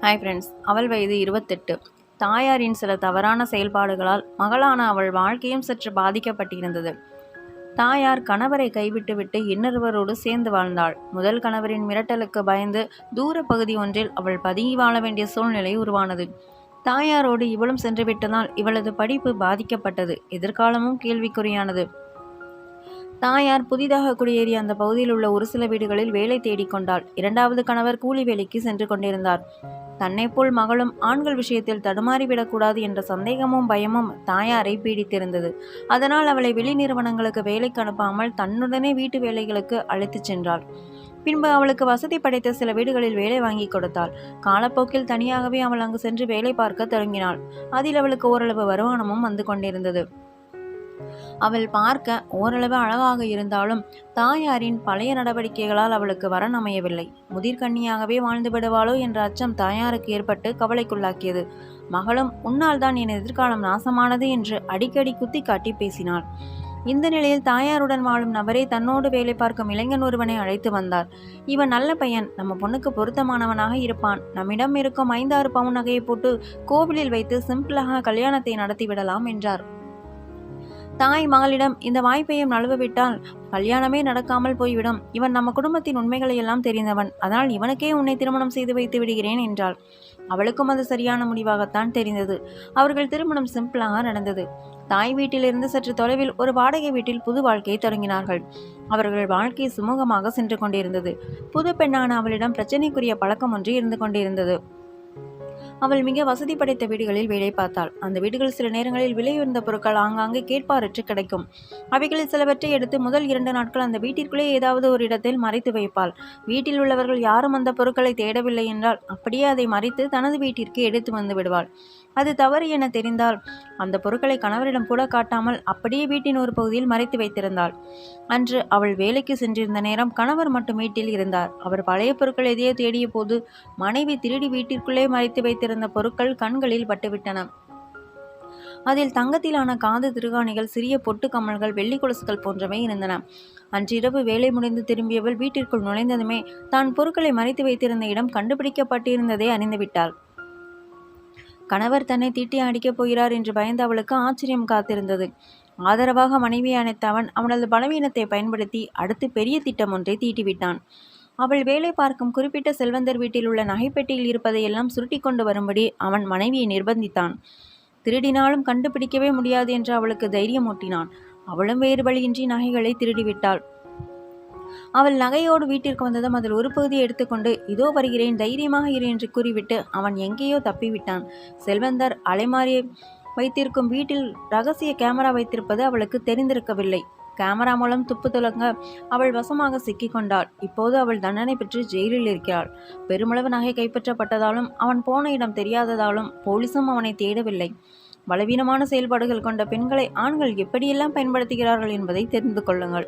Hi friends அவள் வயது இருபத்தெட்டு. தாயாரின் சில தவறான செயல்பாடுகளால் மகளான அவள் வாழ்க்கையும் சற்று பாதிக்கப்பட்டிருந்தது. தாயார் கணவரை கைவிட்டுவிட்டு இன்னொருவரோடு சேர்ந்து வாழ்ந்தாள். முதல் கணவரின் மிரட்டலுக்கு பயந்து தூர பகுதி ஒன்றில் அவள் பதுங்கி வாழ வேண்டிய சூழ்நிலை உருவானது. தாயாரோடு இவளும் சென்று விட்டதால் இவளது படிப்பு பாதிக்கப்பட்டது. எதிர்காலமும் கேள்விக்குறியானது. தாயார் புதிதாக குடியேறிய அந்த பகுதியில் உள்ள ஒரு சில வீடுகளில் வேலை தேடிக்கொண்டாள் இரண்டாவது கணவர் கூலி வேலைக்கு சென்று கொண்டிருந்தார். தன்னை போல் மகளும் ஆண்கள் விஷயத்தில் தடுமாறிவிடக்கூடாது என்ற சந்தேகமும் பயமும் தாயாரை பீடித்திருந்தது. அதனால் அவளை வெளி நிறுவனங்களுக்கு வேலைக்கு அனுப்பாமல் தன்னுடனே வீட்டு வேலைகளுக்கு அழைத்துச் சென்றாள். பின்பு அவளுக்கு வசதி படைத்த சில வீடுகளில் வேலை வாங்கி கொடுத்தாள். காலப்போக்கில் தனியாகவே அவள் அங்கு சென்று வேலை பார்க்க தொடங்கினாள். அதில் அவளுக்கு ஓரளவு வருமானமும் வந்து கொண்டிருந்தது. அவள் பார்க்க ஓரளவு அழகாக இருந்தாலும் தாயாரின் பழைய நடவடிக்கைகளால் அவளுக்கு வரன் அமையவில்லை. முதிர்கண்ணியாகவே வாழ்ந்து விடுவாளோ என்ற அச்சம் தாயாருக்கு ஏற்பட்டு கவலைக்குள்ளாக்கியது. மகளும் உன்னால் தான் என் எதிர்காலம் நாசமானது என்று அடிக்கடி குத்தி காட்டி பேசினாள். இந்த நிலையில் தாயாருடன் வாழும் நபரே தன்னோடு வேலை பார்க்கும் இளைஞன் ஒருவனை அழைத்து வந்தார். இவன் நல்ல பையன். நம்ம பொண்ணுக்கு பொருத்தமானவனாக இருப்பான். நம்மிடம் இருக்கும் ஐந்தாறு பவுன் நகையை போட்டு கோவிலில் வைத்து சிம்பிளாக கல்யாணத்தை நடத்திவிடலாம் என்றார். தாய் மகளிடம் இந்த வாய்ப்பையும் நழுவவிட்டால் கல்யாணமே நடக்காமல் போய்விடும். இவன் நம்ம குடும்பத்தின் உண்மைகளை எல்லாம் தெரிந்தவன். அதனால் இவனுக்கே உன்னை திருமணம் செய்து வைத்து விடுகிறேன் என்றாள். அவளுக்கும் அது சரியான முடிவாகத்தான் தெரிந்தது. அவர்கள் திருமணம் சிம்பிளாக நடந்தது. தாய் வீட்டிலிருந்து சற்று தொலைவில் ஒரு வாடகை வீட்டில் புது வாழ்க்கையை தொடங்கினார்கள். அவர்கள் வாழ்க்கை சுமூகமாக சென்று கொண்டிருந்தது. புது பெண்ணான அவளிடம் பிரச்சனைக்குரிய பழக்கம் ஒன்று இருந்து கொண்டிருந்தது. அவள் மிக வசதி படைத்த வீடுகளில் வேலை பார்த்தாள். அந்த வீடுகள் சில நேரங்களில் விலை உயர்ந்த பொருட்கள் ஆங்காங்கே கேட்பாரற்று கிடைக்கும். அவைகளில் சிலவற்றை எடுத்து முதல் இரண்டு நாட்கள் அந்த வீட்டிற்குள்ளே ஏதாவது ஒரு இடத்தில் மறைத்து வைப்பாள். வீட்டில் உள்ளவர்கள் யாரும் அந்த பொருட்களை தேடவில்லை என்றால் அப்படியே அதை மறைத்து தனது வீட்டிற்கு எடுத்து வந்து விடுவாள். அது தவறு என தெரிந்தால் அந்த பொருட்களை கணவரிடம் கூட காட்டாமல் அப்படியே வீட்டின் ஒரு பகுதியில் மறைத்து வைத்திருந்தாள். அன்று அவள் வேலைக்கு சென்றிருந்த நேரம் கணவர் மட்டும் வீட்டில் இருந்தார். அவர் பழைய பொருட்கள் எதையோ தேடிய போது மனைவி திருடி வீட்டிற்குள்ளே மறைத்து வைத்திருந்த பொருட்கள் கண்களில் பட்டுவிட்டன. அதில் தங்கத்திலான காது திருகாணிகள் சிறிய பொட்டு கமல்கள் வெள்ளி கொலுசுகள் போன்றவை இருந்தன. அன்றிரவு வேலை முடிந்து திரும்பியவள் வீட்டிற்குள் நுழைந்ததுமே தான் பொருட்களை மறைத்து வைத்திருந்த இடம் கண்டுபிடிக்கப்பட்டிருந்ததை அறிந்துவிட்டாள். கணவர் தன்னை தீட்டி அடிக்கப் போகிறார் என்று பயந்து அவளுக்கு ஆச்சரியம் காத்திருந்தது. ஆதரவாக மனைவி அணைத்த அவன் அவனது பலவீனத்தை பயன்படுத்தி அடுத்து பெரிய திட்டம் ஒன்றை தீட்டிவிட்டான். அவள் வேலை பார்க்கும் குறிப்பிட்ட செல்வந்தர் வீட்டில் உள்ள நகைப்பெட்டியில் இருப்பதையெல்லாம் சுருட்டி கொண்டு வரும்படி அவன் மனைவியை நிர்பந்தித்தான். திருடினாலும் கண்டுபிடிக்கவே முடியாது என்று அவளுக்கு தைரியம் ஊட்டினான். அவளும் வேறு வழியின்றி நகைகளை திருடிவிட்டாள். அவள் நகையோடு வீட்டிற்கு வந்ததும் அதில் ஒரு பகுதியை எடுத்துக்கொண்டு இதோ வருகிறேன் தைரியமாக இரு என்று கூறிவிட்டு அவன் எங்கேயோ தப்பிவிட்டான். செல்வந்தர் அலைமாரியை வைத்திருக்கும் வீட்டில் ரகசிய கேமரா வைத்திருப்பது அவளுக்கு தெரிந்திருக்கவில்லை. கேமரா மூலம் துப்பு துலங்க அவள் வசமாக சிக்கிக்கொண்டாள் இப்போது அவள் தண்டனை பெற்று ஜெயிலில் இருக்கிறாள். பெருமளவு நகை கைப்பற்றப்பட்டதாலும் அவன் போன இடம் தெரியாததாலும் போலீசும் அவனை தேடவில்லை. பலவீனமான செயல்பாடுகள் கொண்ட பெண்களை ஆண்கள் எப்படியெல்லாம் பயன்படுத்துகிறார்கள் என்பதை தெரிந்து கொள்ளுங்கள்.